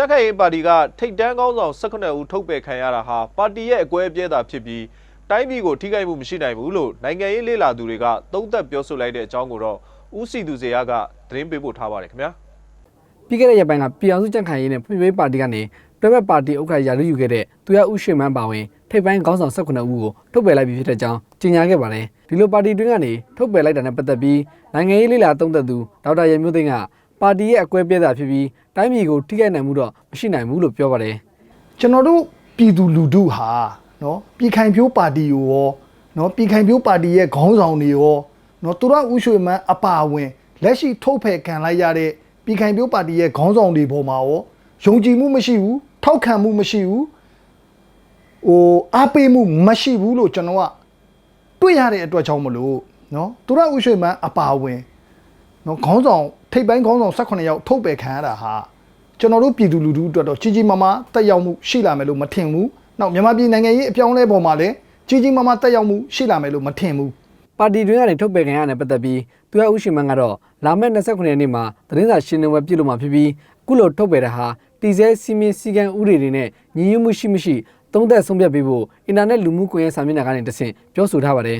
ကြက်ခိုင်ရေးပါတီကထိတ်တန်းကောင်းဆောင်18ဦးထုတ်ပယ်ခံရတာဟာပါတီရဲ့အကွဲအပြဲသာဖြစ်ပြီးတိုင်းပြည်ကိုထိခိုက်မှုမရှိနိုင်ဘူးလို့နိုင်ငံရေးလေလာသူတွေကသုံးသပ်ပြောဆိုလိုက်တဲ့အကြောင်းကိုတော့ဦးစီသူဇေယျကသတင်းပေးပို့ထားပါတယ်ခင်ဗျာပြီးခဲ့တဲ့ရက်ပိုင်းကပြည်အောင်စုကြံ့ခိုင်ရေးနဲ့ဖွံ့ဖြိုးရေးပါတီကနေတွဲဘက်ပါတီဥက္ကဋ္ဌရာထူးယူခဲ့တဲ့သူရဦးရွှေမန်းပါဝင်ထိပ်ပိုင်းခေါင်းဆောင်18ဦးကိုထုတ်ပယ်လိုက်ပြီးဖြစ်တဲ့အကြောင်းကြေညာခဲ့ပါတယ်ဒီလိုပါတီတွင်းကနေထုတ်ပယ်လိုက်တာနဲ့ပတ်သက်ပြီးနိုင်ငံရေးလေလာသုံးသက်သူဒေါက်တာရမျိုးသိန်းက ပါတီရဲ့အကွဲပြဲတာဖြစ်ပြီးတိုင်းပြည်ကိုထိခိုက်နိုင်မှုတော့မရှိနိုင်ဘူးလို့ပြောပါတယ်ကျွန်တော်တို့ပြည်သူလူထုဟာနော်ပြည်ခိုင်ဖြိုးပါတီကိုရောနော်ပြည်ခိုင်ဖြိုးပါတီရဲ့ခေါင်းဆောင်တွေရောနော်သူရဦးရွှေမန်းအပါအဝင်လက်ရှိထုတ်ဖယ်ခံလိုက်ရတဲ့ပြည်ခိုင်ဖြိုးပါတီရဲ့ခေါင်းဆောင်တွေပေါ်မှာရောယုံကြည်မှုမရှိဘူးထောက်ခံမှုမရှိဘူးဟိုအားပေးမှုမရှိဘူးလို့ကျွန်တော်ကတွေ့ရတဲ့အတွက်ကြောင့်မလို့နော်သူရဦးရွှေမန်းအပါအဝင် နော်ခေါင်းဆောင်ထိပ်ပိုင်းခေါင်းဆောင်18ယောက်ထုတ်ပယ်ခံရတာဟာကျွန်တော်တို့ပြည်သူလူထုအတွက်တော့ကြီးကြီးမားမားတက်ရောက်မှုရှိလာမယ်လို့မထင်ဘူး။နောက်မြန်မာပြည်နိုင်ငံရေးအပြောင်းအလဲပေါ်မှာလည်းကြီးကြီးမားမားတက်ရောက်မှုရှိလာမယ်လို့မထင်ဘူးပါတီတွင်းကနေထုတ်ပယ်ခံရတဲ့ပတ်သက်ပြီးသူရဦးရှင်မန်းကတော့လာမယ့်29ရက်နေ့မှာသတင်းစာရှင်းလင်းပွဲပြုလုပ်မှာဖြစ်ပြီးအခုလိုထုတ်ပယ်တာဟာတီစဲစီမင်းစီကံဥပဒေတွေနဲ့ညီညွတ်မှုရှိမရှိသုံးသက်ဆုံးဖြတ်ပေးဖို့အင်တာနက်လူမှုကွန်ရက်စာမျက်နှာကနေတဆင့်ပြောဆိုထားပါတယ်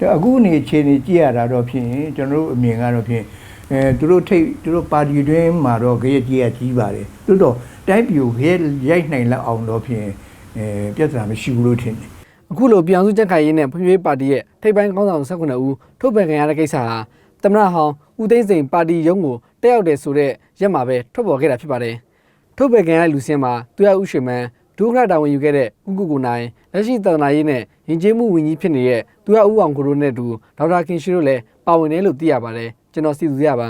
ဒါအခုအနေအခြေအနေကြည့်ရတာတော့ဖြင့်ကျွန်တော်တို့အမြင်ကတော့ဖြင့် အဲသူတို့ထိတ်သူတို့ပါတီတွင်းမှာတော့ကြရက်ကြီးရကြီးပါတယ်သို့တော့တိုင်းပြည်ကိုကြရက်ရိုက်နိုင်လောက်အောင်တော့ဖြင့်အဲပြဿနာမရှိဘူးလို့ထင်တယ်အခုလိုပြောင်စုကြက်ခိုင်ရေးနဲ့ဖွံ့ဖြိုးရေးပါတီရဲ့ထိပ်ပိုင်းခေါင်းဆောင်19ဦးထုတ်ပယ်ခံရတဲ့ကိစ္စဟာတမရဟောင်းဦးသိန်းစိန်ပါတီရုံးကိုတက်ရောက်တယ်ဆိုတဲ့ရက်မှာပဲထွက်ပေါ်ခဲ့တာဖြစ်ပါတယ်ထုတ်ပယ်ခံရတဲ့လူစင်းမှာသူရဦးရွှေမန်းဒုက္ခတာဝန်ယူခဲ့တဲ့ဦးကုကူနိုင်လက်ရှိသဒ္ဒနာရေးနဲ့ယဉ်ကျေးမှုဝန်ကြီးဖြစ်နေတဲ့သူရဦးအောင်ကိုရိုနဲ့အတူဒေါက်တာခင်ရှိတို့လည်းပါဝင်တယ်လို့သိရပါတယ် ကျွန်တော်စီသူရပါ